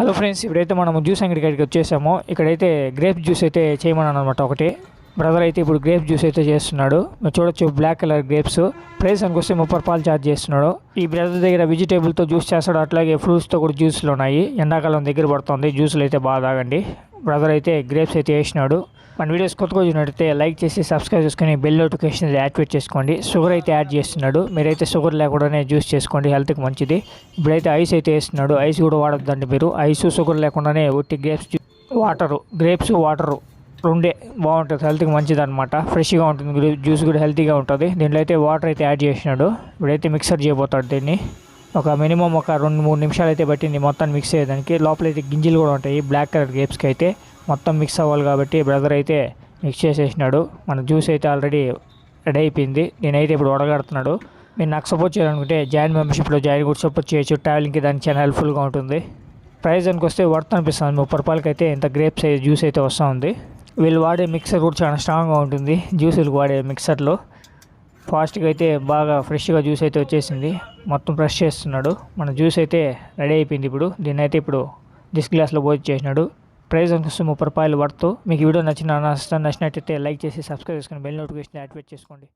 Hello friends ఇప్పుడైతే మనం juice అంగడి కాడికి వచ్చేసాము. ఇక్కడైతే గ్రేప్ జ్యూస్ అయితే చేయమన్నాను అనమాట ఒకటి. బ్రదర్ అయితే ఇప్పుడు గ్రేప్ జ్యూస్ అయితే చేస్తున్నాడు. మీరు చూడొచ్చు బ్లాక్ కలర్ గ్రేప్స్. ప్రైస్ అనుకొస్తే ముప్పై రూపాయలు ఛార్జ్ చేస్తున్నాడు. ఈ బ్రదర్ దగ్గర వెజిటేబుల్తో జ్యూస్ చేస్తాడు. అట్లాగే ఫ్రూట్స్తో కూడా జ్యూస్లు ఉన్నాయి. ఎండాకాలం దగ్గర పడుతుంది. జ్యూస్లు అయితే బాగా తాగండి. బ్రదర్ అయితే గ్రేప్స్ అయితే వేసినాడు మన వీడియోస్ కొత్తగా చూసినట్టయితే లైక్ చేసి సబ్స్క్రైబ్ చేసుకొని బెల్ నోటిఫికేషన్ యాక్టివేట్ చేసుకోండి. షుగర్ అయితే యాడ్ చేస్తున్నాడు. మీరైతే షుగర్ లేకుండానే జ్యూస్ చేసుకోండి. హెల్త్కి మంచిది. ఇప్పుడైతే ఐస్ అయితే వేస్తున్నాడు. ఐస్ కూడా వాడద్దండి మీరు. ఐస్ షుగర్ లేకుండానే ఒట్టి గ్రేప్స్ వాటరు గ్రేప్స్ వాటరు రెండే బాగుంటుంది. హెల్త్కి మంచిది అనమాట ఫ్రెష్గా ఉంటుంది. గ్రే- జ్యూస్ కూడా హెల్తీగా ఉంటుంది. దీంట్లో అయితే వాటర్ అయితే యాడ్ చేసినాడు ఇప్పుడైతే మిక్సర్ చేయబోతాడు దీన్ని. ఒక మినిమం ఒక రెండు మూడు నిమిషాలు అయితే పట్టింది మొత్తం మిక్స్ చేయడానికి. లోపల అయితే గింజలు కూడా ఉంటాయి. బ్లాక్ కలర్ గ్రేప్స్కి అయితే. మొత్తం మిక్స్ అవ్వాలి కాబట్టి బ్రదర్ అయితే మిక్స్ చేసేసినాడు. మన జ్యూస్ అయితే ఆల్రెడీ రెడీ అయిపోయింది. నేనైతే ఇప్పుడు వడగడుతున్నాడు. మీరు నాకు సపోర్ట్ చేయాలనుకుంటే జాయిన్ మెంబర్షిప్లో జాయిన్ కూడా సపోర్ట్ చేయొచ్చు. ట్రావెలింగ్కి దానికి చాలా హెల్ప్ఫుల్గా ఉంటుంది. ప్రైస్ దానికి వస్తే వర్త్ అనిపిస్తుంది. ముప్పై రూపాయలకి అయితే ఇంత గ్రేప్స్ అయితే జ్యూస్ అయితే వస్తూ ఉంది. వీళ్ళు వాడే మిక్సర్ కూడా చాలా స్ట్రాంగ్గా ఉంటుంది. జ్యూసులకు వాడే మిక్సర్లో ఫాస్ట్గా అయితే బాగా ఫ్రెష్గా జ్యూస్ అయితే వచ్చేసింది. మొత్తం ఫ్రెష్ చేస్తున్నాడు. మన జ్యూస్ అయితే రెడీ అయిపోయింది ఇప్పుడు. దీన్ని అయితే ఇప్పుడు డిస్ గ్లాస్లో పోయి చేసినాడు. ప్రైస్ అనుకొస్తే ముప్పై రూపాయలు పడుతూ మీకు వీడియో నచ్చిన నచ్చినట్టయితే లైక్ చేసి సబ్స్క్రైబ్ చేసుకొని బెల్ నోటిఫికేషన్ యాక్టివేట్ చేసుకోండి.